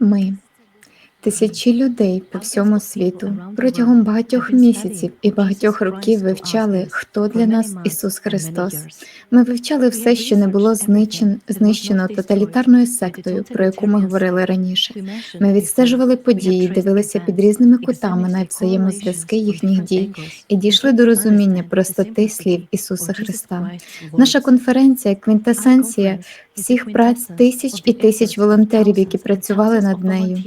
Ми, тисячі людей по всьому світу, протягом багатьох місяців і багатьох років вивчали, хто для нас Ісус Христос. Ми вивчали все, що не було знищен- знищено тоталітарною сектою, про яку ми говорили раніше. Ми відстежували події, дивилися під різними кутами на взаємозв'язки їхніх дій і дійшли до розуміння простоти слів Ісуса Христа. Наша конференція квінтесенція всіх праць тисяч і тисяч волонтерів, які працювали над нею.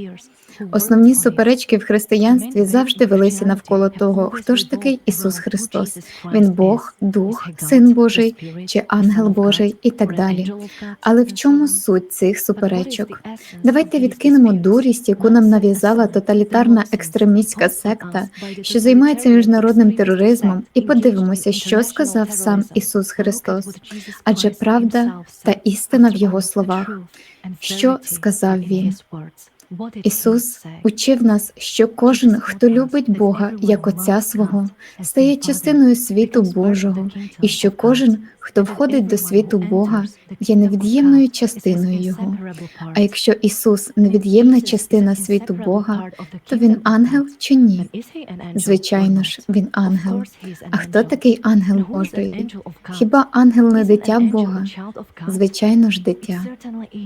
Основні суперечки в християнстві завжди велися навколо того, хто ж такий Ісус Христос. Він Бог, Дух, Син Божий чи ангел Божий і так далі. Але в чому суть цих суперечок? Давайте відкинемо дурість, яку нам нав'язала тоталітарна екстремістська секта, що займається міжнародним тероризмом, і подивимося, що сказав сам Ісус Христос. Адже правда та істина в Його словах. Що сказав Він? Ісус учив нас, що кожен, хто любить Бога як Отця свого, стає частиною світу Божого, і що кожен, хто входить до світу Бога, є невід'ємною частиною Його. А якщо Ісус невід'ємна частина світу Бога, то він ангел чи ні? Звичайно ж, він ангел. А хто такий ангел Божий? Хіба ангел не дитя Бога? Звичайно ж, дитя.